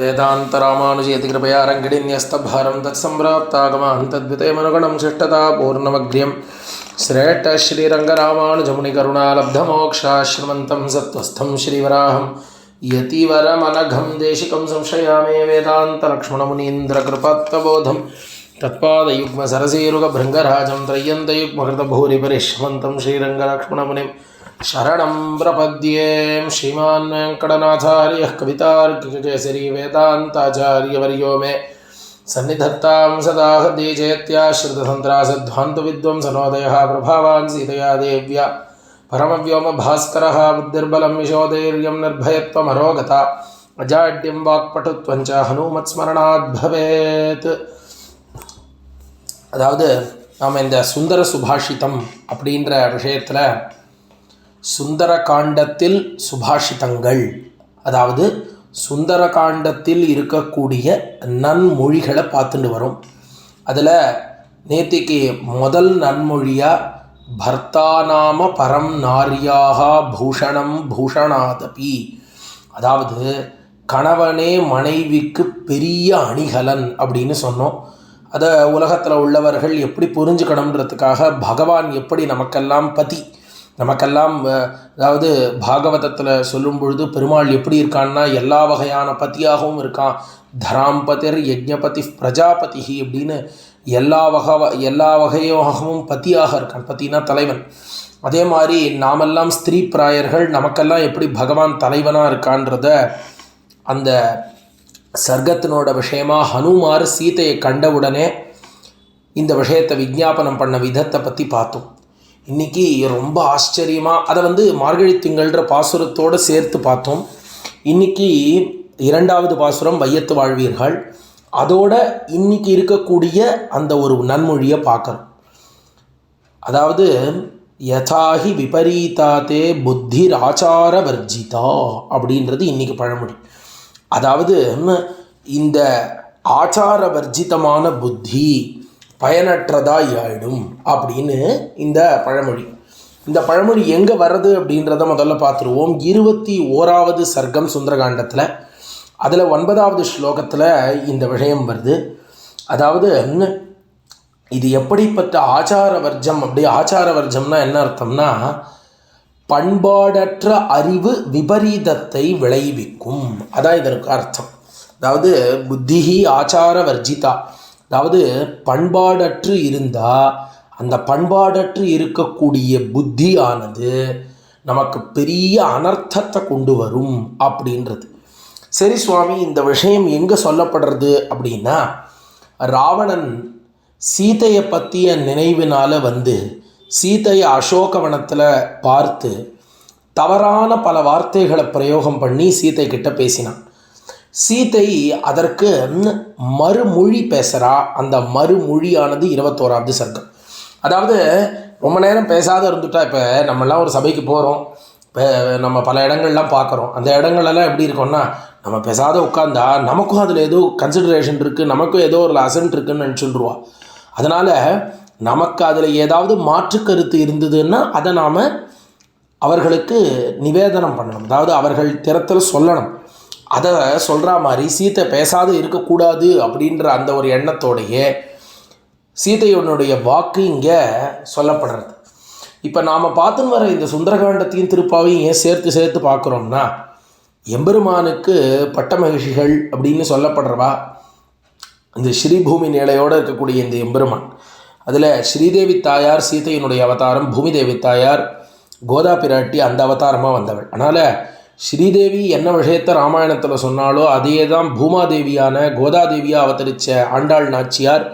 वेदान्तरामानुजयति कृपया रङ्गिणीन्यस्तभारं तत्सम्प्राप्तागमान् तद्वितयमनुगणं शिष्टता पूर्णमग्र्यं श्रेष्ठश्रीरङ्गरामानुजमुनिकरुणालब्धमोक्षाश्रमन्तं सत्त्वस्थं श्रीवराहं यतिवरमनघं देशिकं संशयामे वेदान्तलक्ष्मणमुनीन्द्रकृपात्तबोधं तत्पादयुग्मसरसीरुगभृङ्गराजं त्रय्यन्तयुग्मकृतभूरिपरिश्रमन्तं श्रीरङ्गलक्ष्मणमुनिं शरणं प्रपद्ये श्रीमान् वेङ्कटनाथार्यः कवितार्किककेसरी वेदान्ताचार्यवर्यो मे सन्निधत्तां सदा हृदये चेत्याश्रितसन्त्रासध्वान्तविद्वंसनोदयः प्रभावान् सीतया देव्या परमव्योमभास्करः बुद्धिर्बलं यशोधैर्यं निर्भयत्वमरोगता अजाड्यं वाक्पटुत्वं च हनुमत्स्मरणात् भवेत् அதாவது நாம் இந்த சுந்தர சுபாஷிதம் அப்படின்ற விஷயத்தில் சுந்தர காண்டத்தில் சுபாஷிதங்கள். அதாவது சுந்தர காண்டத்தில் இருக்கக்கூடிய நன்மொழிகளை பார்த்துட்டு வரும். அதில் நேத்திக்கு முதல் நன்மொழியாக பர்த்தாநாம பரம் நாரியாக பூஷணம் பூஷணாதபி அதாவது கணவனே மனைவிக்கு பெரிய அணிகலன் அப்படின்னு சொன்னோம். அதை உலகத்தில் உள்ளவர்கள் எப்படி புரிஞ்சுக்கணுன்றதுக்காக பகவான் எப்படி நமக்கெல்லாம் பதி நமக்கெல்லாம் அதாவது பாகவதத்தில் சொல்லும் பொழுது பெருமாள் எப்படி இருக்கான்னா எல்லா வகையான பத்தியாகவும் இருக்கான். தராம்பதிர் யஜ்ஞபதி பிரஜாபதி அப்படின்னு எல்லா வகை எல்லா வகையாகவும் பத்தியாக இருக்கான். பத்தினா தலைவன். அதே மாதிரி நாமெல்லாம் ஸ்திரீ பிராயர்கள் நமக்கெல்லாம் எப்படி பகவான் தலைவனாக இருக்கான்றத அந்த சர்க்கத்தினோட விஷயமாக ஹனுமார் சீதையை கண்டவுடனே இந்த விஷயத்தை விஞ்ஞாபனம் பண்ண விதத்தை பற்றி பார்த்தோம். இன்றைக்கி ரொம்ப ஆச்சரியமாக அதை வந்து மார்கழி திங்கள்ன்ற பாசுரத்தோடு சேர்த்து பார்த்தோம். இன்றைக்கி இரண்டாவது பாசுரம் வையத்து வாழ்வீர்கள். அதோட இன்னைக்கு இருக்கக்கூடிய அந்த ஒரு நன்மொழியை பார்க்குறோம். அதாவது யதாஹி விபரீதாத்தே புத்தி ராச்சார வர்ஜிதா அப்படின்றது இன்றைக்கி பழமொழி. அதாவது இந்த ஆச்சார வர்ஜிதமான புத்தி பயனற்றதாய் ஆயிடும் அப்படின்னு இந்த பழமொழி. இந்த பழமொழி எங்கே வர்றது அப்படின்றத முதல்ல பார்த்துருவோம். இருபத்தி ஓராவது சர்க்கம் சுந்தரகாண்டத்தில் அதில் ஒன்பதாவது ஸ்லோகத்தில் இந்த விஷயம் வருது. அதாவது இது எப்படிப்பட்ட ஆச்சார வர்ஜம் அப்படி ஆச்சார வர்ஜம்னா என்ன அர்த்தம்னா பண்பாடற்ற அறிவு விபரீதத்தை விளைவிக்கும். அதான் இதற்கு அர்த்தம். அதாவது புத்திஹி ஆச்சார வர்ஜிதா அதாவது பண்பாடற்று இருந்தால் அந்த பண்பாடற்று இருக்கக்கூடிய புத்தியானது நமக்கு பெரிய அனர்த்தத்தை கொண்டு வரும் அப்படின்றது. சரி சுவாமி இந்த விஷயம் எங்கே சொல்லப்படுறது அப்படின்னா ராவணன் சீதையை பற்றிய நினைவினால் வந்து சீதையை அசோகவனத்தில் பார்த்து தவறான பல வார்த்தைகளை பிரயோகம் பண்ணி சீதை கிட்ட பேசினான். சீதை அதற்கு மறுமொழி பேசுகிறா அந்த மறுமொழியானது இருபத்தோராவது சர்க்கம் அதாவது ரொம்ப நேரம் பேசாத இருந்துட்டா இப்போ நம்மளாம் ஒரு சபைக்கு போகிறோம் இப்போ நம்ம பல இடங்கள்லாம் பார்க்குறோம். அந்த இடங்கள்லாம் எப்படி இருக்கோம்னா நம்ம பேசாத உட்காந்தா நமக்கும் அதில் ஏதோ கன்சிடரேஷன் இருக்குது நமக்கும் ஏதோ ஒரு அசன்ட் இருக்குன்னு நினச்சிடுவா அதனால் நமக்கு அதில் ஏதாவது மாற்று கருத்து இருந்ததுன்னா அதை நாம் அவர்களுக்கு நிவேதனம் பண்ணணும். அதாவது அவர்கள் திறத்தில் சொல்லணும். அதை சொல்கிற மாதிரி சீத்தை பேசாது இருக்கக்கூடாது அப்படின்ற அந்த ஒரு எண்ணத்தோடையே சீதையனுடைய வாக்கு இங்கே சொல்லப்படுறது. இப்போ நாம் பார்த்துன்னு வர இந்த சுந்தரகாண்டத்தையும் திருப்பாவையும் ஏன் சேர்த்து சேர்த்து பார்க்குறோம்னா எம்பெருமானுக்கு பட்ட மகிழ்ச்சிகள் அப்படின்னு சொல்லப்படுறவா? இந்த ஸ்ரீபூமி நிலையோடு இருக்கக்கூடிய இந்த எம்பெருமான். அதில் ஸ்ரீதேவி தாயார் சீதையினுடைய அவதாரம் பூமி தேவி தாயார் கோதா பிராட்டி அந்த அவதாரமாக வந்தவள். அதனால் ஸ்ரீதேவி என்ன விஷயத்தை ராமாயணத்தில் சொன்னாலோ அதையே தான் பூமாதேவியான கோதாதேவியாக அவதரித்த ஆண்டாள் நாச்சியார்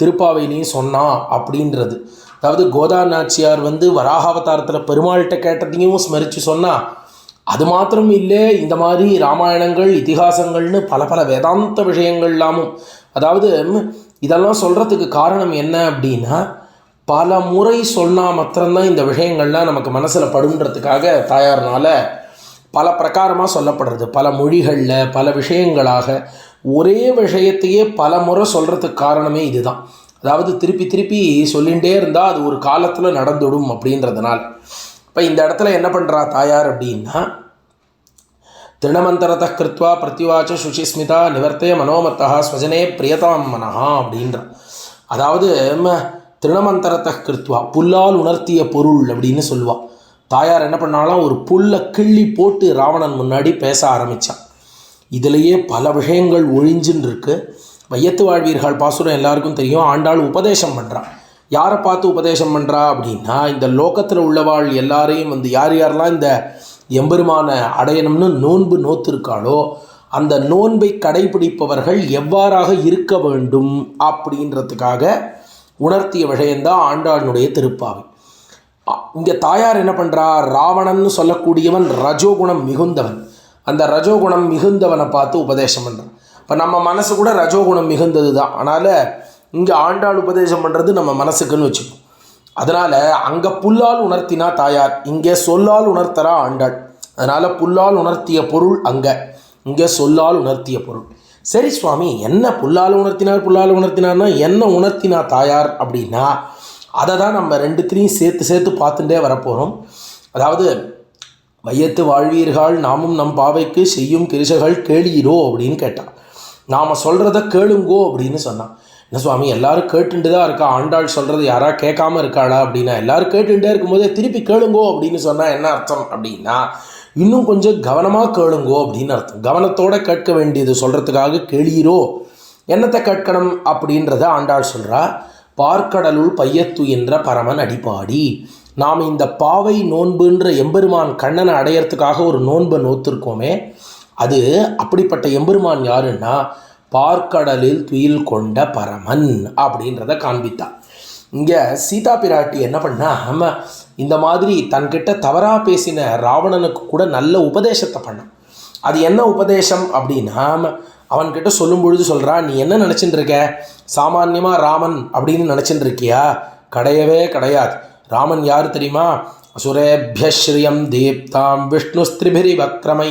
திருப்பாவையிலையும் சொன்னா அப்படின்றது. அதாவது கோதா நாச்சியார் வந்து வராக அவதாரத்தில் பெருமாள்கிட்ட கேட்டதையும் ஸ்மரித்து சொன்னா அது மாத்திரம் இல்லை இந்த மாதிரி ராமாயணங்கள் இதிகாசங்கள்னு பல பல வேதாந்த விஷயங்கள்லாமும். அதாவது இதெல்லாம் சொல்கிறதுக்கு காரணம் என்ன அப்படின்னா பல முறை சொன்னால் மாத்திரம்தான் இந்த விஷயங்கள்லாம் நமக்கு மனசில் படுன்றதுக்காக தாயார்னால பல பிரகாரமாக சொல்லப்படுறது. பல மொழிகளில் பல விஷயங்களாக ஒரே விஷயத்தையே பல முறை சொல்கிறதுக்கு காரணமே இதுதான். அதாவது திருப்பி திருப்பி சொல்லிகிட்டே இருந்தால் அது ஒரு காலத்தில் நடந்துடும் அப்படின்றதுனால. இப்போ இந்த இடத்துல என்ன பண்ணுறா தாயார் அப்படின்னா திருணமந்தரத கிருத்வா பிரத்யுவாச்ச சுஷிஸ்மிதா நிவர்த்தய மனோமத்தா ஸ்வஜனே பிரியதாம் மனஹா அப்படின்றான் அதாவது ம, கிருத்வா புல்லால் உணர்த்திய பொருள் அப்படின்னு சொல்லுவாள் தாயார் என்ன பண்ணாலும்? ஒரு புல்லை கிள்ளி போட்டு ராவணன் முன்னாடி பேச ஆரம்பித்தான் இதிலேயே பல விஷயங்கள் ஒழிஞ்சுன்னு இருக்கு வையத்து வாழ்வீர்கள் பாசுரம் எல்லாருக்கும் தெரியும். ஆண்டாள் உபதேசம் பண்ணுறான் யாரை பார்த்து உபதேசம் பண்ணுறா அப்படின்னா இந்த லோகத்தில் உள்ளவாள் எல்லாரையும் வந்து யார் யாரெல்லாம் இந்த எம்பெருமான அடையணும்னு நோன்பு நோத்திருக்காளோ அந்த நோன்பை கடைபிடிப்பவர்கள் எவ்வாறாக இருக்க வேண்டும் அப்படின்றதுக்காக உணர்த்திய விஷயந்தான் ஆண்டாளினுடைய திருப்பாவை. இங்கே தாயார் என்ன பண்ணுறா ராவணன்னு சொல்லக்கூடியவன் ரஜோகுணம் மிகுந்தவன். அந்த ரஜோகுணம் மிகுந்தவனை பார்த்து உபதேசம் பண்ணுறான் இப்போ நம்ம மனசு கூட ரஜோகுணம் மிகுந்தது தான் அதனால் இங்கே ஆண்டாள் உபதேசம் பண்ணுறது நம்ம மனசுக்குன்னு வச்சுப்போம். அதனால் அங்கே புல்லால் உணர்த்தினா தாயார் இங்கே சொல்லால் உணர்த்தரா ஆண்டாள். அதனால் புல்லால் உணர்த்திய பொருள் அங்கே இங்கே சொல்லால் உணர்த்திய பொருள். சரி சுவாமி என்ன புல்லால் உணர்த்தினார் புல்லால் உணர்த்தினார்னா என்ன உணர்த்தினா தாயார் அப்படின்னா அதை தான் நம்ம ரெண்டுத்திலையும் சேர்த்து சேர்த்து பார்த்துட்டே வரப்போகிறோம் அதாவது மையத்து வாழ்வீர்கள் நாமும் நம் பாவைக்கு செய்யும் கிரிசைகள் கேளீரோ அப்படின்னு கேட்டான். நாம் சொல்கிறத கேளுங்கோ அப்படின்னு சொன்னான். என்ன சுவாமி எல்லாரும் கேட்டுட்டு தான் இருக்கா? ஆண்டாள் சொல்கிறது யாரா கேட்காம இருக்காளா அப்படின்னா எல்லாரும் கேட்டுட்டே இருக்கும்போதே திருப்பி கேளுங்கோ அப்படின்னு சொன்னால் என்ன அர்த்தம் அப்படின்னா இன்னும் கொஞ்சம் கவனமாக கேளுங்கோ அப்படின்னு அர்த்தம். கவனத்தோட கேட்க வேண்டியது சொல்கிறதுக்காக கேளீரோ. என்னத்தை கேட்கணும் அப்படின்றத ஆண்டாள் சொல்கிறா பார்க்கடலுள் பையத்து என்ற பரமன் அடிப்பாடி நாம் இந்த பாவை நோன்புன்ற எம்பெருமான் கண்ணனை அடையறதுக்காக ஒரு நோன்பை நோத்திருக்கோமே அது அப்படிப்பட்ட எம்பெருமான் யாருன்னா பார்க்கடலில் துயில் கொண்ட பரமன் அப்படின்றத காண்பித்தா. இங்கே சீதா பிராட்டி என்ன பண்ணா இந்த மாதிரி தன்கிட்ட தவறாக பேசின ராவணனுக்கு கூட நல்ல உபதேசத்தை பண்ணான் அது என்ன உபதேசம் அப்படின்னா அவன்கிட்ட சொல்லும் பொழுது சொல்கிறான் நீ என்ன நினச்சின்னு இருக்க? சாமான்யமாக ராமன் அப்படின்னு நினச்சின்னு இருக்கியா? கிடையவே கிடையாது. ராமன் யார் தெரியுமா? அசுரேபியஸ்ரீயம் தீப்தாம் விஷ்ணுஸ்திரிபிரி வக்ரமை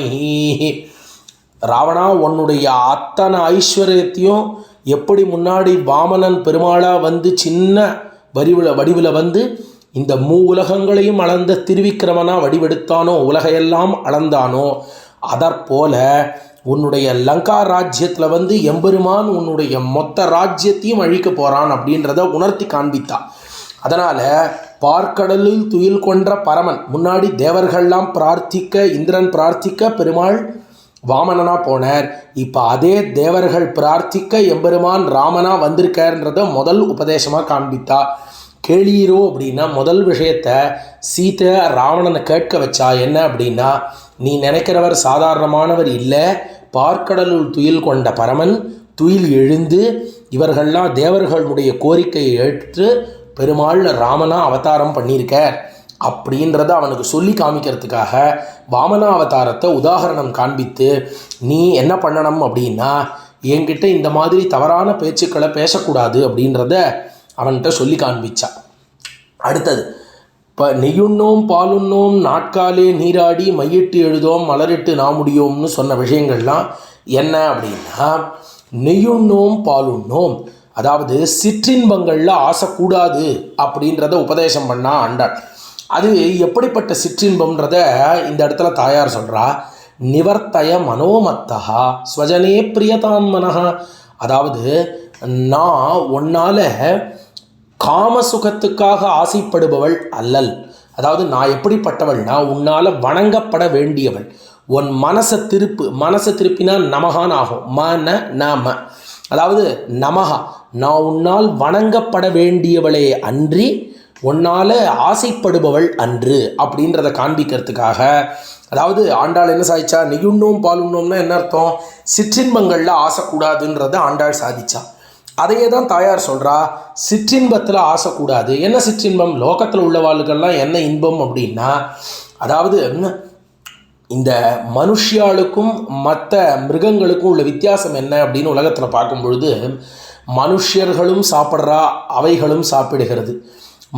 ராவணா உன்னுடைய அத்தனை ஐஸ்வர்யத்தையும் எப்படி முன்னாடி வாமனன் பெருமாளாக வந்து சின்ன வடிவில் வடிவில் வந்து இந்த மூ உலகங்களையும் அளந்த திருவிக்கிரமனா வடிவெடுத்தானோ உலகையெல்லாம் அளந்தானோ அதற்போல உன்னுடைய லங்கா ராஜ்யத்தில் வந்து எம்பெருமான் உன்னுடைய மொத்த ராஜ்யத்தையும் அழிக்க போகிறான் அப்படின்றத உணர்த்தி காண்பித்தா அதனால் பார்க்கடலில் துயில் கொன்ற பரமன் முன்னாடி தேவர்கள்லாம் பிரார்த்திக்க இந்திரன் பிரார்த்திக்க பெருமாள் வாமனனாக போனார். இப்போ அதே தேவர்கள் பிரார்த்திக்க எம்பெருமான் ராமனாக வந்திருக்கார்ன்றத முதல் உபதேசமாக காண்பித்தா. கேளீரோ அப்படின்னா முதல் விஷயத்த சீதை ராவணனை கேட்க வச்சா என்ன அப்படின்னா நீ நினைக்கிறவர் சாதாரணமானவர் இல்லை பார்க்கடலுள் துயில் கொண்ட பரமன் துயில் எழுந்து இவர்கள்லாம் தேவர்களுடைய கோரிக்கையை ஏற்று பெருமாள் ராமனா அவதாரம் பண்ணியிருக்கார் அப்படின்றத அவனுக்கு சொல்லி காமிக்கிறதுக்காக வாமன அவதாரத்தை உதாகரணம் காண்பித்து நீ என்ன பண்ணணும் அப்படின்னா என்கிட்ட இந்த மாதிரி தவறான பேச்சுக்களை பேசக்கூடாது அப்படின்றத அவன்கிட்ட சொல்லி காண்பிச்சா அடுத்தது இப்போ நெய்யுண்ணோம் பாலுண்ணோம் நாட்காலே நீராடி மையிட்டு எழுதோம் மலரிட்டு நாமுடியோம்னு சொன்ன விஷயங்கள்லாம் என்ன அப்படின்னா நெய்யுண்ணோம் பாலுண்ணோம். அதாவது சிற்றின்பங்களில் ஆசைக்கூடாது அப்படின்றத உபதேசம் பண்ணா ஆண்டாள் அது எப்படிப்பட்ட சிற்றின்பம்ன்றத இந்த இடத்துல தாயார் சொல்கிறா நிவர்த்தய மனோமத்தகா ஸ்வஜனே பிரியதாம் மனஹா. அதாவது நான் உன்னால் காம சுகத்துக்காக ஆசைப்படுபவள் அல்லல். அதாவது நான் எப்படிப்பட்டவள்னா உன்னால் வணங்கப்பட வேண்டியவள். உன் மனசை திருப்பு மனசை திருப்பினா நமகான் ஆகும். மன நம. அதாவது நமகா நான் உன்னால் வணங்கப்பட வேண்டியவளே அன்றி உன்னால் ஆசைப்படுபவள் அன்று அப்படின்றத காண்பிக்கிறதுக்காக. அதாவது ஆண்டாள் என்ன சாதிச்சா? நெய்யுண்ணோம் பாலுண்ணோம்னா என்ன அர்த்தம்? சிற்றின்பங்களில் ஆசைக்கூடாதுன்றதை ஆண்டாள் சாதிச்சா. அதையே தான் தாயார் சொல்கிறா சிற்றின்பத்தில் ஆசைக்கூடாது. என்ன சிற்றின்பம்? லோகத்தில் உள்ளவாளுக்கெல்லாம் என்ன இன்பம் அப்படின்னா அதாவது இந்த மனுஷியாளுக்கும் மற்ற மிருகங்களுக்கும் உள்ள வித்தியாசம் என்ன அப்படின்னு உலகத்தில் பார்க்கும் பொழுது மனுஷியர்களும் சாப்பிட்றா அவைகளும் சாப்பிடுகிறது.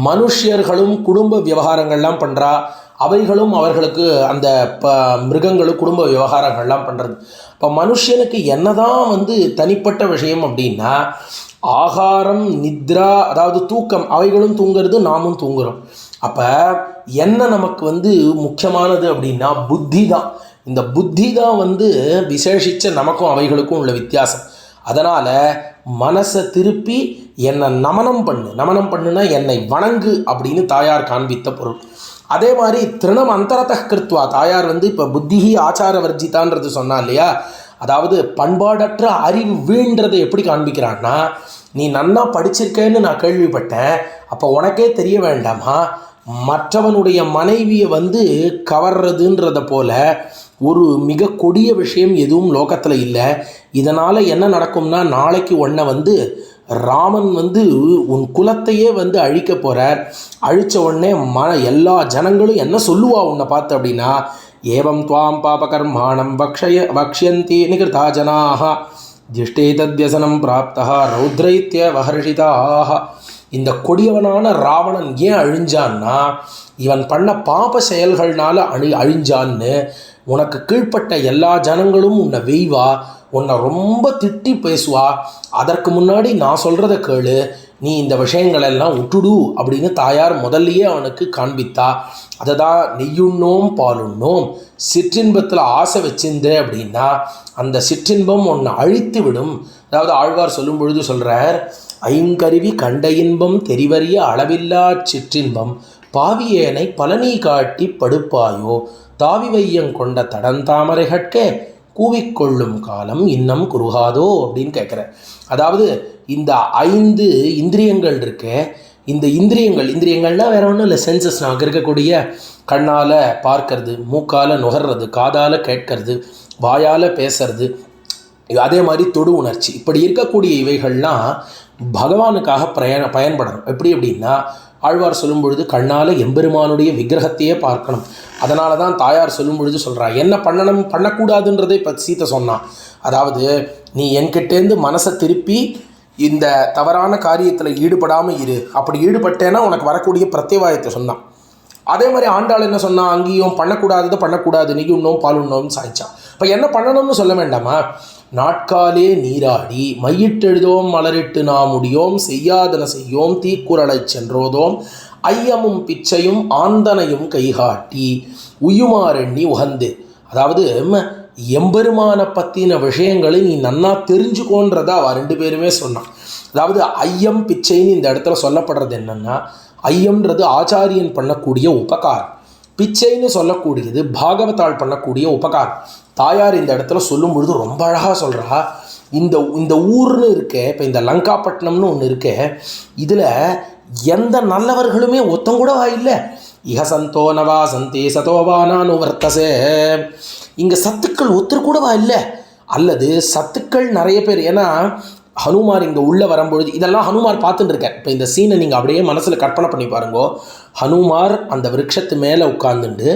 மனுஷியர்களும் குடும்ப விவகாரங்கள்லாம் பண்ணுறா அவைகளும் அவர்களுக்கு அந்த ப மிருகங்களும் குடும்ப விவகாரங்கள்லாம் பண்ணுறது இப்போ மனுஷனுக்கு என்னதான் வந்து தனிப்பட்ட விஷயம் அப்படின்னா ஆகாரம் நித்ரா அதாவது தூக்கம் அவைகளும் தூங்குறது நாமும் தூங்குறோம். அப்போ என்ன நமக்கு வந்து முக்கியமானது அப்படின்னா புத்தி தான் இந்த புத்தி தான் வந்து விசேஷித்த நமக்கும் அவைகளுக்கும் உள்ள வித்தியாசம். அதனால் மனசை திருப்பி என்னை நமனம் பண்ணு. நமனம் பண்ணுனா என்னை வணங்கு அப்படின்னு தாயார் காண்பித்த பொருள். அதே மாதிரி திருணம் அந்தரத கிருத்வா. தாயார் வந்து இப்போ புத்திஹி ஆச்சார வர்ஜிதான்றது சொன்னா இல்லையா? அதாவது பண்பாடற்ற அறிவு வீழ்ன்றதை எப்படி காண்பிக்கிறான்னா நீ நன்னா படிச்சிருக்கேன்னு நான் கேள்விப்பட்டேன். அப்போ உனக்கே தெரிய வேண்டாமா? மற்றவனுடைய மனைவியை வந்து கவர்றதுன்றத போல ஒரு மிக கொடிய விஷயம் எதுவும் லோகத்தில் இல்லை. இதனால் என்ன நடக்கும்னா நாளைக்கு ஒன்றை வந்து ராமன் வந்து உன் குலத்தையே வந்து அழிக்க போகிறார் அழித்த உடனே ம எல்லா ஜனங்களும் என்ன சொல்லுவா உன்னை பார்த்து அப்படின்னா ஏவம் துவாம் பாபகர்மாணம் வக்ஷய வக்ஷயந்தி நிகிருதா ஜனாக திஷ்டே தத்யசனம் பிராப்தா ரௌத்ரைத்திய வஹர்ஷிதாக இந்த கொடியவனான ராவணன் ஏன் அழிஞ்சான்னா இவன் பண்ண பாப செயல்கள்னால அழி அழிஞ்சான்னு உனக்கு கீழ்ப்பட்ட எல்லா ஜனங்களும் உன்னை வெய்வா உன்னை ரொம்ப திட்டி பேசுவா. அதற்கு முன்னாடி நான் சொல்கிறத கேளு. நீ இந்த விஷயங்களெல்லாம் விட்டுடு அப்படின்னு தாயார் முதல்லயே அவனுக்கு காண்பித்தா. அதை தான் நெய்யுண்ணோம் பாலுண்ணோம். சிற்றின்பத்தில் ஆசை வச்சிருந்த அப்படின்னா அந்த சிற்றின்பம் உன்னை அழித்து விடும். அதாவது ஆழ்வார் சொல்லும் பொழுது சொல்கிறார் ஐங்கருவி கண்ட இன்பம் தெரிவறிய அளவில்லா சிற்றின்பம் பாவியேனை பழனி காட்டி படுப்பாயோ. தாவி வையம் கொண்ட தடந்தாமரைகட்கே கூவிக்கொள்ளும் காலம் இன்னம் குறுகாதோ அப்படின்னு கேட்குறேன். அதாவது இந்த ஐந்து இந்திரியங்கள் இருக்க இந்த இந்திரியங்கள் இந்திரியங்கள்னால் வேற ஒன்றும் இல்லை சென்சஸ் நமக்கு இருக்கக்கூடிய கண்ணால் பார்க்கறது மூக்கால் நுகர்றது காதால் கேட்கறது வாயால் பேசுறது அதே மாதிரி தொடு உணர்ச்சி. இப்படி இருக்கக்கூடிய இவைகள்லாம் பகவானுக்காக பிரயண பயன்படணும். எப்படி அப்படின்னா ஆழ்வார் சொல்லும் பொழுது கண்ணால் எம்பெருமானுடைய விக்கிரகத்தையே பார்க்கணும். அதனால தான் தாயார் சொல்லும் பொழுது சொல்கிறா என்ன பண்ணணும்? பண்ணக்கூடாதுன்றதை இப்போ சீத்தை சொன்னான் அதாவது நீ என்கிட்டேருந்து மனசை திருப்பி இந்த தவறான காரியத்தில் ஈடுபடாமல் இரு. அப்படி ஈடுபட்டேன்னா உனக்கு வரக்கூடிய பிரத்யவாயத்தை சொன்னான். அதே மாதிரி ஆண்டாள் என்ன சொன்னான் அங்கேயும் பண்ணக்கூடாதது பண்ணக்கூடாது. நீ உண்ணோம் பால் உண்ணோம்னு சாய்ச்சான் இப்போ என்ன பண்ணணும்னு சொல்ல வேண்டாமா? நாட்காலே நீராடி மையிட்டெழுதோம் மலரிட்டு நாம் முடியோம் செய்யாதன செய்யோம் தீக்குறளைச் சென்றோதோம் ஐயமும் பிச்சையும் ஆந்தனையும் கைகாட்டி உயுமாறெண்ணி உகந்து. அதாவது ம, எம்பெருமானை பற்றின விஷயங்களை நீ நன்னா தெரிஞ்சுக்கோன்றதை அவ ரெண்டு பேருமே சொன்னான். அதாவது ஐயம் பிச்சைன்னு இந்த இடத்துல சொல்லப்படுறது என்னன்னா ஐயம்ன்றது ஆச்சாரியன் பண்ணக்கூடிய உபகாரம். பிச்சைன்னு சொல்லக்கூடியது பாகவதாள் பண்ணக்கூடிய உபகாரம். தாயார் இந்த இடத்துல சொல்லும் பொழுது ரொம்ப அழகாக சொல்கிறா இந்த இந்த ஊர்னு இருக்கே இப்போ இந்த லங்காப்பட்டினம்னு ஒன்று இருக்கே இதில் எந்த நல்லவர்களுமே ஒத்தம் கூட இல்லை. இஹ சந்தோ நவா சந்தே சதோவா நானு வர்த்தசே. இங்கே சத்துக்கள் ஒத்தர் கூடவா இல்லை. அல்லது சத்துக்கள் நிறைய பேர் ஏன்னா ஹனுமார் இங்கே உள்ளே வரும்பொழுது இதெல்லாம் ஹனுமார் பார்த்துட்டுருக்கார் இப்போ இந்த சீனை நீங்கள் அப்படியே மனசில் கற்பனை பண்ணி பாருங்கோ. ஹனுமார் அந்த விரக்ஷத்து மேலே உட்காந்துண்டு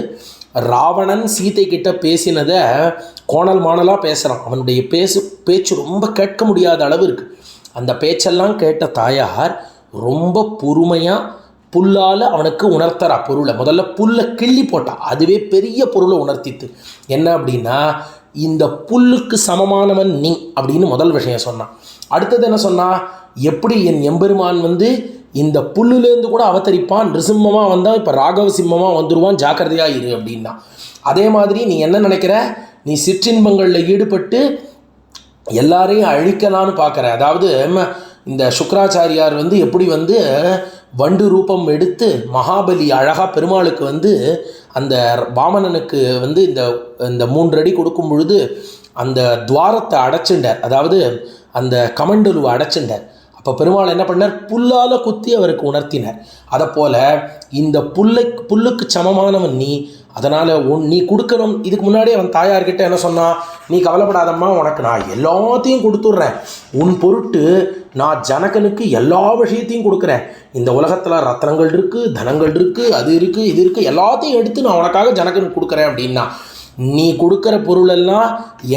ராவணன் சீதை கிட்ட பேசினதை கோணல் மாணலாக பேசுகிறான் அவனுடைய பேசு பேச்சு ரொம்ப கேட்க முடியாத அளவு இருக்குது அந்த பேச்செல்லாம் கேட்ட தாயார் ரொம்ப பொறுமையாக புல்லால் அவனுக்கு உணர்த்தறா பொருளை. முதல்ல புல்லை கிள்ளி போட்டா அதுவே பெரிய பொருளை உணர்த்தித்து. என்ன அப்படின்னா இந்த புல்லுக்கு சமமானவன் நீ அப்படின்னு முதல் விஷயம் சொன்னான். அடுத்தது என்ன சொன்னா எப்படி என் எம்பெருமான் வந்து இந்த புல்லுலேருந்து கூட அவதரிப்பான் நிருசிம்மமாக வந்தால் இப்போ ராகவ சிம்மமாக வந்துடுவான் ஜாக்கிரதையாக இரு அப்படின்னா. அதே மாதிரி நீ என்ன நினைக்கிற? நீ சிற்றின்பங்களில் ஈடுபட்டு எல்லாரையும் அழிக்கலான்னு பார்க்குற அதாவது இந்த சுக்கராச்சாரியார் வந்து எப்படி வந்து வண்டு ரூபம் எடுத்து மகாபலி அழகாக பெருமாளுக்கு வந்து அந்த வாமனனுக்கு வந்து இந்த இந்த மூன்றடி கொடுக்கும் பொழுது அந்த துவாரத்தை அடைச்சுண்டார் அதாவது அந்த கமண்டலுவை அடைச்சிருந்தார். அப்போ பெருமாள் என்ன பண்ணார்? புல்லால் குத்தி அவருக்கு உணர்த்தினார். அதை போல் இந்த புல்லை புல்லுக்கு சமமானவன் நீ அதனால் உன் நீ கொடுக்கணும் இதுக்கு முன்னாடி அவன் தாயார்கிட்ட என்ன சொன்னான் நீ கவலைப்படாதம்மா உனக்கு நான் எல்லாத்தையும் கொடுத்துட்றேன். உன் பொருட்டு நான் ஜனகனுக்கு எல்லா விஷயத்தையும் கொடுக்குறேன். இந்த உலகத்தில் ரத்னங்கள் இருக்குது தனங்கள் இருக்குது அது இருக்குது இது இருக்குது எல்லாத்தையும் எடுத்து நான் உனக்காக ஜனகனுக்கு கொடுக்குறேன் அப்படின்னா நீ கொடுக்குற பொருளெல்லாம்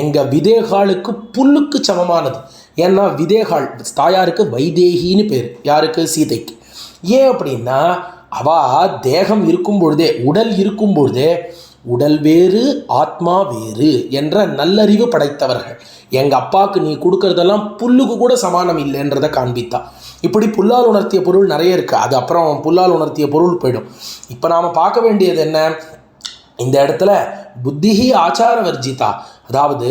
எங்கள் விதேகாலுக்கு புல்லுக்கு சமமானது. ஏன்னா விதேகாள் தாயாருக்கு வைதேகின்னு பேர். யாருக்கு? சீதைக்கு. ஏன் அப்படின்னா அவ தேகம் இருக்கும் பொழுதே உடல் இருக்கும் பொழுதே உடல் வேறு ஆத்மா வேறு என்ற நல்லறிவு படைத்தவர்கள். எங்கள் அப்பாவுக்கு நீ கொடுக்கறதெல்லாம் புல்லுக்கு கூட சமானம் இல்லைன்றதை காண்பித்தா. இப்படி புல்லால் உணர்த்திய பொருள் நிறைய இருக்குது அது அப்புறம் புல்லால் உணர்த்திய பொருள் போயிடும். இப்போ நாம் பார்க்க வேண்டியது என்ன? இந்த இடத்துல புத்திஹி ஆச்சார வர்ஜிதா அதாவது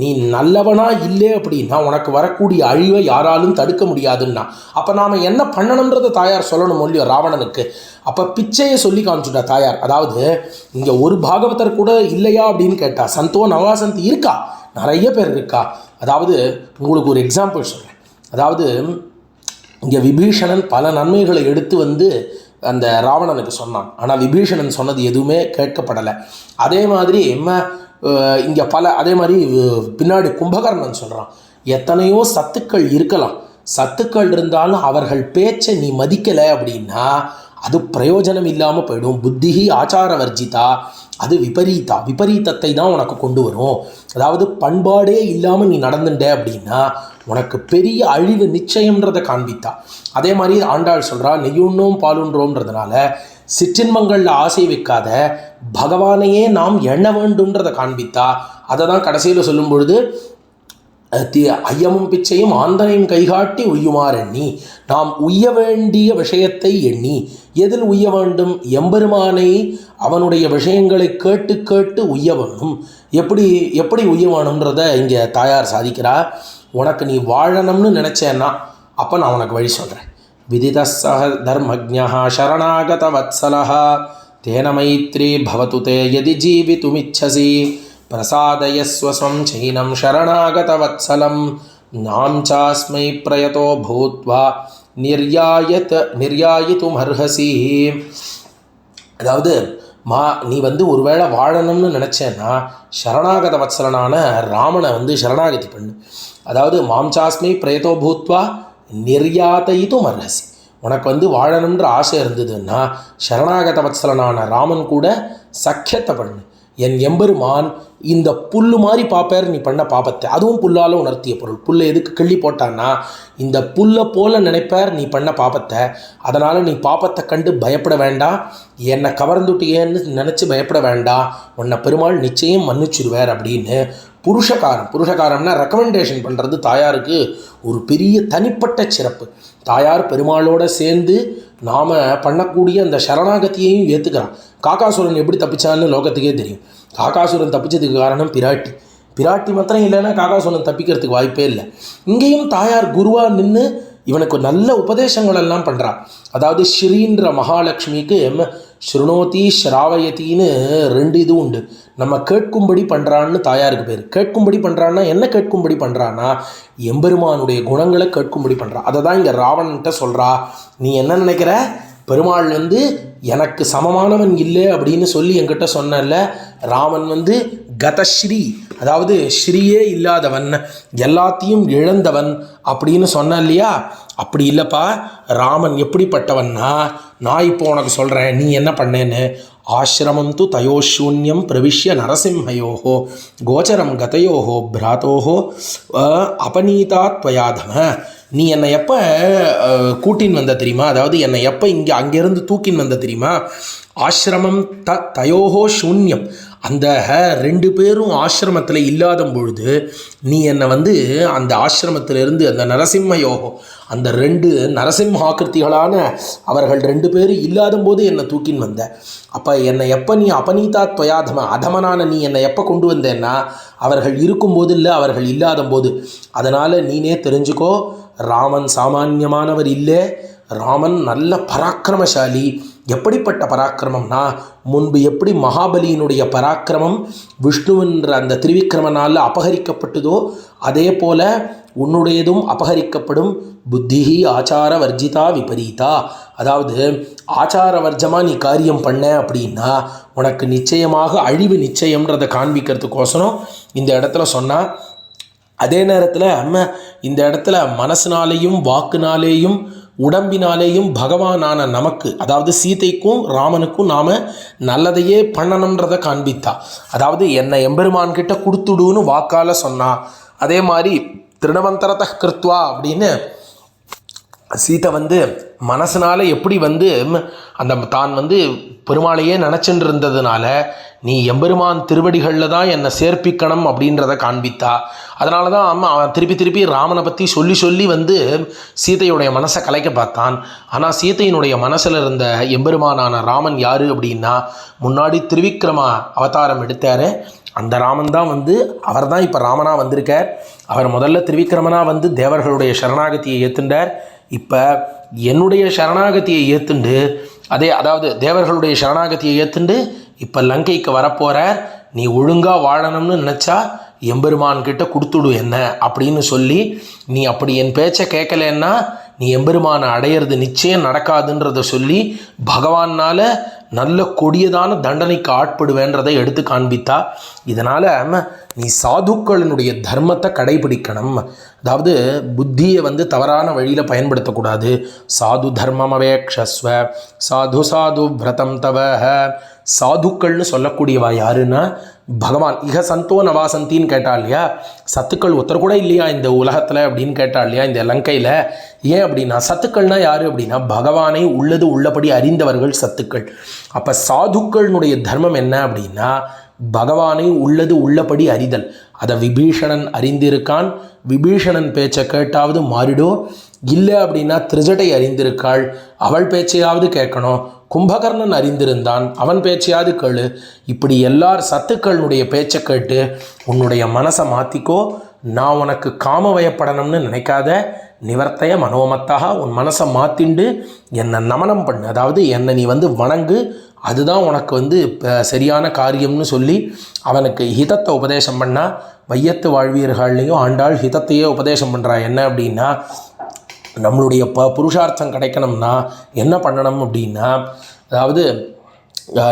நீ நல்லவனா இல்லை அப்படின்னா உனக்கு வரக்கூடிய அழிவை யாராலும் தடுக்க முடியாதுன்னா. அப்போ நாம் என்ன பண்ணணுன்றதை தாயார் சொல்லணும் இல்லையோ ராவணனுக்கு. அப்போ பிச்சையை சொல்லி காமிச்சுட்டா தாயார். அதாவது இங்கே ஒரு பாகவதர் கூட இல்லையா? அப்படின்னு கேட்டா சந்தோ நவாசந்தி இருக்கா? நிறைய பேர் இருக்கா. அதாவது உங்களுக்கு ஒரு எக்ஸாம்பிள் சொல்கிறேன் அதாவது இங்கே விபீஷணன் பல நன்மைகளை எடுத்து வந்து அந்த ராவணனுக்கு சொன்னான். ஆனால் விபீஷணன் சொன்னது எதுவுமே கேட்கப்படலை. அதே மாதிரி இங்கே பல அதே மாதிரி பின்னாடி கும்பகர்ணன் சொல்கிறான் எத்தனையோ சத்துக்கள் இருக்கலாம். சத்துக்கள் இருந்தாலும் அவர்கள் பேச்சை நீ மதிக்கலை அப்படின்னா அது பிரயோஜனம் இல்லாமல் போயிடும். புத்தி ஆச்சார வர்ஜிதா அது விபரீதா. விபரீதத்தை தான் உனக்கு கொண்டு வரும். அதாவது பண்பாடே இல்லாமல் நீ நடந்துட்ட அப்படின்னா உனக்கு பெரிய அழிவு நிச்சயம்ன்றதை காண்பித்தா. அதே மாதிரி ஆண்டாள் சொல்கிறா நெய்யுண்ணோம் பாலுன்றோம்ன்றதுனால சிற்றின்பங்களில் ஆசை வைக்காத பகவானையே நாம் எண்ண வேண்டும்ன்றதை காண்பித்தா அதை தான் கடைசியில் சொல்லும் பொழுது தி ஐயமும் பிச்சையும் ஆந்தனையும் கைகாட்டி உய்யுமாறு எண்ணி நாம் உய்ய வேண்டிய விஷயத்தை எண்ணி எதில் உய்ய வேண்டும்? எம்பெருமானை அவனுடைய விஷயங்களை கேட்டு கேட்டு உய்ய வேணும் எப்படி எப்படி உய்ய வேணுன்றத இங்கே தாயார் சாதிக்கிறா. உனக்கு நீ வாழணும்னு நினச்சேன்னா அப்போ நான் உனக்கு வழி சொல்கிறேன் விதிதசக தர்மஜா சரணாகத வத்சலா தேன மைத்ரி பவத்து தே யதி ஜீவித்துமிச்சசி பிரசாதயஸ்வ ஸ்வம் சைனம் சரணாகதவத்சலம் நாம் சாஸ்மை பிரயதோ பூத்வா நிர்யாயத் நிர்யாயித்துமர்ஹசி அதாவது மா நீ வந்து ஒருவேளை வாழணும்னு நினச்சேன்னா சரணாகத வத்சலனான ராமனை வந்து சரணாகதி பண்ணு. அதாவது மாம்சாஸ்மை பிரயதோ பூத்வா நிர்யாதைத்தும் அர்ஹசி உனக்கு வந்து வாழணுன்ற ஆசை இருந்ததுன்னா சரணாகத வத்சலனான ராமன் கூட சக்கியத்தை பண்ணு. என் எம்பெருமான் இந்த புல்லு மாதிரி பார்ப்பார் நீ பண்ண பாப்பத்தை. அதுவும் புல்லால் உணர்த்திய பொருள். புல்லை எதுக்கு கிள்ளி போட்டான்னா இந்த புல்லை போல நினைப்பார் நீ பண்ண பாப்பத்தை. அதனால் நீ பாப்பத்தை கண்டு பயப்பட வேண்டாம் என்னை கவர்ந்துட்டியேன்னு நினச்சி பயப்பட வேண்டாம் உன்னை பெருமாள் நிச்சயம் மன்னிச்சிடுவார் அப்படின்னு புருஷகாரம். புருஷகாரம்னா ரெக்கமெண்டேஷன் பண்ணுறது தாயாருக்கு ஒரு பெரிய தனிப்பட்ட சிறப்பு. தாயார் பெருமாளோட சேர்ந்து நாம் பண்ணக்கூடிய அந்த சரணாகத்தியையும் ஏற்றுக்கிறான் காக்காசுரன் எப்படி தப்பிச்சான்னு லோகத்துக்கே தெரியும். காக்காசுரன் தப்பிச்சதுக்கு காரணம் பிராட்டி. பிராட்டி மாத்திரம் இல்லைன்னா காக்காசுரன் தப்பிக்கிறதுக்கு வாய்ப்பே இல்லை. இங்கேயும் தாயார் குருவாக நின்று இவனுக்கு நல்ல உபதேசங்கள் எல்லாம் பண்ணுறான் அதாவது ஸ்ரீன்ற மகாலட்சுமிக்கு ஸ்ருணோதி ஸ்ராவயத்தின்னு ரெண்டு இது உண்டு. நம்ம கேட்கும்படி பண்ணுறான்னு தாயாருக்கு பேர். கேட்கும்படி பண்ணுறான்னா என்ன கேட்கும்படி பண்ணுறான்னா எம்பெருமானுடைய குணங்களை கேட்கும்படி பண்ணுறா அதை தான் இங்கே ராவன்கிட்ட சொல்கிறா நீ என்ன நினைக்கிற? பெருமாள் வந்து எனக்கு சமமானவன் இல்லை அப்படின்னு சொல்லி என்கிட்ட சொன்னல ராமன் வந்து கதஸ்ரீ அதாவது ஸ்ரீயே இல்லாதவன் எல்லாத்தையும் இழந்தவன் அப்படின்னு சொன்ன இல்லையா? அப்படி இல்லைப்பா. ராமன் எப்படிப்பட்டவன்னா நான் இப்போ உனக்கு சொல்கிறேன் நீ என்ன பண்ணேன்னு? ஆசிரமம் து தயோஷூன்யம் பிரவிஷ்ய நரசிம்ஹயோஹோ கோச்சரம் கதையோஹோ பிராத்தோஹோ அபநீதா துவயாதம நீ என்னை எப்போ கூட்டின்னு வந்த தெரியுமா? அதாவது என்னை எப்போ இங்கே அங்கேருந்து தூக்கின்னு வந்த தெரியுமா? ஆசிரமம் த தயோஹோ சூன்யம். அந்த ரெண்டு பேரும் ஆசிரமத்தில் இல்லாத பொழுது நீ என்னை வந்து அந்த ஆசிரமத்திலிருந்து அந்த நரசிம்ம யோகம் அந்த ரெண்டு நரசிம்ம ஆக்கிருத்திகளான அவர்கள் ரெண்டு பேரும் இல்லாத போது என்னை தூக்கின்னு வந்த. அப்போ என்னை எப்போ நீ அபனீதா துவயாதம அதமனான நீ என்னை எப்போ கொண்டு வந்தேன்னா அவர்கள் இருக்கும்போது இல்லை அவர்கள் இல்லாத போது. அதனால் நீனே தெரிஞ்சுக்கோ ராமன் சாமானியமானவர் இல்லை ராமன் நல்ல பராக்கிரமசாலி எப்படிப்பட்ட பராக்கிரமம்னா முன்பு எப்படி மகாபலியினுடைய பராக்கிரமம் விஷ்ணுவென்ற அந்த திருவிக்கிரமனால் அபகரிக்கப்பட்டதோ அதே போல உன்னுடையதும் அபகரிக்கப்படும் புத்திஹி ஆச்சார வர்ஜிதா விபரீதா. அதாவது ஆச்சார வர்ஜமாக நீ காரியம் பண்ண அப்படின்னா உனக்கு நிச்சயமாக அழிவு நிச்சயம்ன்றதை காண்பிக்கிறதுக்கோசரம் இந்த இடத்துல சொன்னால் அதே நேரத்தில் அம்ம இந்த இடத்துல மனசுனாலேயும் வாக்குனாலேயும் உடம்பினாலேயும் பகவானான நமக்கு அதாவது சீதைக்கும் ராமனுக்கும் நாம் நல்லதையே பண்ணணுன்றதை காண்பித்தா. அதாவது என்னை எம்பெருமான் கிட்ட கொடுத்துடுன்னு வாக்கால் சொன்னா அதே மாதிரி திருணவந்தரத கிருத்வா அப்படின்னு சீதை வந்து மனசனால் எப்படி வந்து அந்த தான் வந்து பெருமாளையே நினச்சின்னு இருந்ததுனால நீ எம்பெருமான் திருவடிகளில் தான் என்னை சேர்ப்பிக்கணும் அப்படின்றத காண்பித்தா. அதனால தான் அம்மா அவன் திருப்பி திருப்பி ராமனை பற்றி சொல்லி சொல்லி வந்து சீதையுடைய மனசை கலைக்க பார்த்தான். ஆனால் சீதையினுடைய மனசில் இருந்த எம்பெருமானான ராமன் யார் அப்படின்னா முன்னாடி திருவிக்ரமா அவதாரம் எடுத்தார். அந்த ராமன் தான் வந்து அவர் தான் இப்போ ராமனாக வந்திருக்கார். அவர் முதல்ல திருவிக்ரமனாக வந்து தேவர்களுடைய சரணாகதியை ஏற்றுண்டார் இப்போ என்னுடைய சரணாகதியை ஏற்றுண்டு அதே அதாவது தேவர்களுடைய சரணாகதியை ஏற்றுண்டு இப்போ லங்கைக்கு வரப்போகிற நீ ஒழுங்காக வாழணும்னு நினச்சா எம்பெருமான்கிட்ட கொடுத்துடு என்ன அப்படின்னு சொல்லி நீ அப்படி என் பேச்சை கேட்கலன்னா நீ எம்பெருமானை அடையிறது நிச்சயம் நடக்காதுன்றத சொல்லி பகவானால் நல்ல கொடியதான தண்டனைக்கு ஆட்படுவேன்றதை எடுத்து காண்பித்தா. இதனால் நீ சாதுக்களினுடைய தர்மத்தை கடைபிடிக்கணும். அதாவது புத்தியை வந்து தவறான வழியில் பயன்படுத்தக்கூடாது. சாது தர்மம் க்ஷஸ்வ சாது சாது விரதம் தவ சாதுக்கள்னு சொல்லக்கூடியவா யாருன்னா பகவான். இக சந்தோ நவாசந்தின்னு கேட்டா இல்லையா? சத்துக்கள் ஒருத்தர் கூட இல்லையா இந்த உலகத்தில் அப்படின்னு கேட்டா இல்லையா இந்த லங்கையில்? ஏன் அப்படின்னா சத்துக்கள்னா யார் அப்படின்னா பகவானை உள்ளது உள்ளபடி அறிந்தவர்கள் சத்துக்கள். அப்போ சாதுக்கள்னுடைய தர்மம் என்ன அப்படின்னா பகவானை உள்ளது உள்ளபடி அறிதல். அதை விபீஷணன் அறிந்திருக்கான். விபீஷணன் பேச்சை கேட்டாவது மாறிடும் இல்லை அப்படின்னா திருஜடை அறிந்திருக்காள். அவள் பேச்சையாவது கேட்கணும். கும்பகர்ணன் அறிந்திருந்தான். அவன் பேச்சையாவது கேளு. இப்படி எல்லார் சத்துக்களுடைய பேச்சை கேட்டு உன்னுடைய மனசை மாற்றிக்கோ நான் உனக்கு காம வயப்படணும்னு நினைக்காத. நிவர்த்தைய மனோமத்தாக உன் மனசை மாற்றிண்டு என்னை நமனம் பண்ணு. அதாவது என்னை நீ வந்து வணங்கு. அதுதான் உனக்கு வந்து இப்போ சரியான காரியம்னு சொல்லி அவனுக்கு ஹிதத்தை உபதேசம் பண்ணால் வையத்து வாழ்வீர்கள்லையும் ஆண்டாள் ஹிதத்தையே உபதேசம் பண்ணுறா என்ன அப்படின்னா நம்மளுடைய ப புருஷார்த்தம் கிடைக்கணும்னா என்ன பண்ணணும் அப்படின்னா அதாவது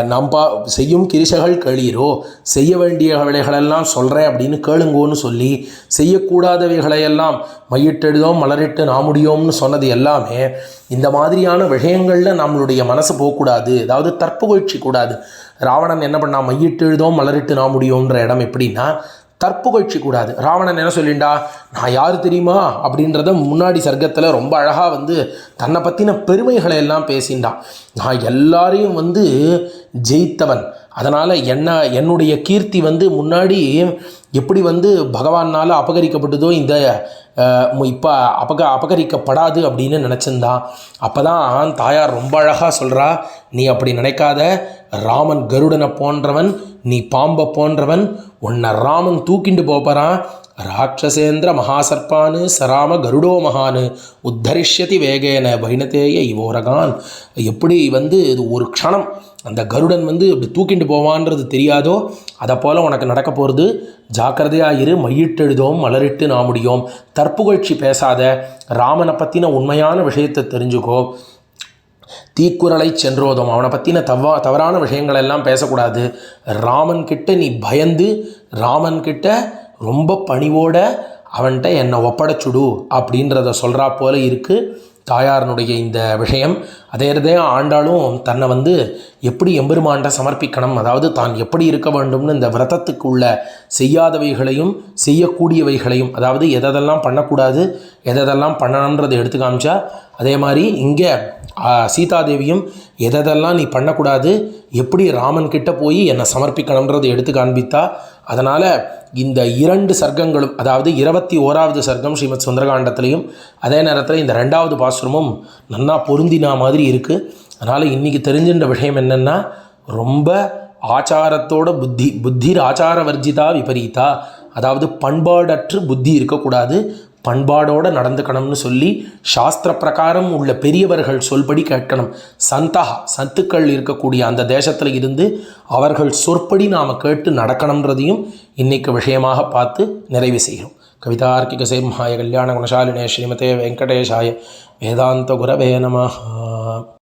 நாம் பா செய்யும் கிரிசகள் கேளீரோ செய்ய வேண்டிய வேலைகளெல்லாம் சொல்கிறேன் அப்படின்னு கேளுங்கோன்னு சொல்லி செய்யக்கூடாதவைகளையெல்லாம் மையிட்டெழுதோம் மலரிட்டு நாமுடியோம்னு சொன்னது எல்லாமே இந்த மாதிரியான விஷயங்களில் நம்மளுடைய மனசு போகக்கூடாது. அதாவது தற்புகழ்ச்சி கூடாது. ராவணன் என்ன பண்ணால் மையிட்டெழுதோம் மலரிட்டு நாமுடியோன்ற இடம் எப்படின்னா தற்புகழ்ச்சி கூடாது. ராவணன் என்ன சொல்லிண்டா? நான் யார் தெரியுமா? அப்படின்றத முன்னாடி சர்க்கத்தில் ரொம்ப அழகாக வந்து தன்னை பற்றின பெருமைகளை எல்லாம் பேசிண்டான் நான் எல்லாரையும் வந்து ஜெயித்தவன். அதனால் என்ன என்னுடைய கீர்த்தி வந்து முன்னாடி எப்படி வந்து பகவானால் அபகரிக்கப்பட்டதோ இந்த இப்போ அபக அபகரிக்கப்படாது அப்படின்னு நினச்சிருந்தான். அப்போ தான் தாயார் ரொம்ப அழகாக சொல்கிறா நீ அப்படி நினைக்காத. ராமன் கருடனை போன்றவன் நீ பாம்பை போன்றவன் உன்னை ராமன் தூக்கிண்டு போகிறான் ராட்சசேந்திர மகாசர்பானு சராம கருடோ மகானு உத்தரிஷ்யதி வேகேன வைணதேய இவோரகான். எப்படி வந்து இது ஒரு க்ஷணம்? அந்த கருடன் வந்து இப்படி தூக்கிட்டு போவான்றது தெரியாதோ? அதை போல் உனக்கு நடக்க போகிறது ஜாக்கிரதையாக இரு மையிட்டெழுதோம் மலரிட்டு நாமுடியோம். தற்புகழ்ச்சி பேசாத ராமனை பற்றின உண்மையான விஷயத்தை தெரிஞ்சுக்கோ. தீக்குறளை சென்றோதும் அவனை பற்றின தவா தவறான விஷயங்கள் எல்லாம் பேசக்கூடாது. ராமன்கிட்ட நீ பயந்து ராமன்கிட்ட ரொம்ப பணிவோட அவன்கிட்ட என்னை ஒப்படைச்சுடு அப்படின்றத சொல்கிறா போல இருக்குது தாயாரனுடைய இந்த விஷயம். அதே தான் ஆண்டாலும் தன்னை வந்து எப்படி எம்பெருமான்ட்ட சமர்ப்பிக்கணும் அதாவது தான் எப்படி இருக்க வேண்டும்னு இந்த விரதத்துக்கு உள்ள செய்யாதவைகளையும் செய்யக்கூடியவைகளையும் அதாவது எதெல்லாம் பண்ணக்கூடாது எதெல்லாம் பண்ணணுன்றதை எடுத்து காமிச்சா அதே மாதிரி இங்கே சீதாதேவியும் எதெல்லாம் நீ பண்ணக்கூடாது எப்படி ராமன் கிட்ட போய் என்னை சமர்ப்பிக்கணுன்றதை எடுத்து காண்பித்தா அதனால் இந்த இரண்டு சர்க்கங்களும் அதாவது இருபத்தி ஓராவது சர்க்கம் ஸ்ரீமத் சுந்தரகாண்டத்துலேயும் அதே நேரத்தில் இந்த ரெண்டாவது பாசுரமும் நன்னா பொருந்தினா மாதிரி இருக்குது அதனால் இன்றைக்கி தெரிஞ்சின்ற விஷயம் என்னென்னா ரொம்ப ஆச்சாரத்தோட புத்தி புத்திர் ஆச்சார வர்ஜிதா விபரீதா அதாவது பண்பாடற்று புத்தி இருக்கக்கூடாது பண்பாடோடு நடந்துக்கணும்னு சொல்லி சாஸ்திர பிரகாரம் உள்ள பெரியவர்கள் சொல்படி கேட்கணும். சந்தகா சத்துக்கள் இருக்கக்கூடிய அந்த தேசத்தில் இருந்து அவர்கள் சொற்படி நாம் கேட்டு நடக்கணுன்றதையும் இன்னைக்கு விஷயமாக பார்த்து நிறைவு செய்கிறோம். கவிதார்க்கிக சிம்ஹாய கல்யாண குணசாலினே ஸ்ரீமதே வெங்கடேஷாய வேதாந்த குரவே நமஹா.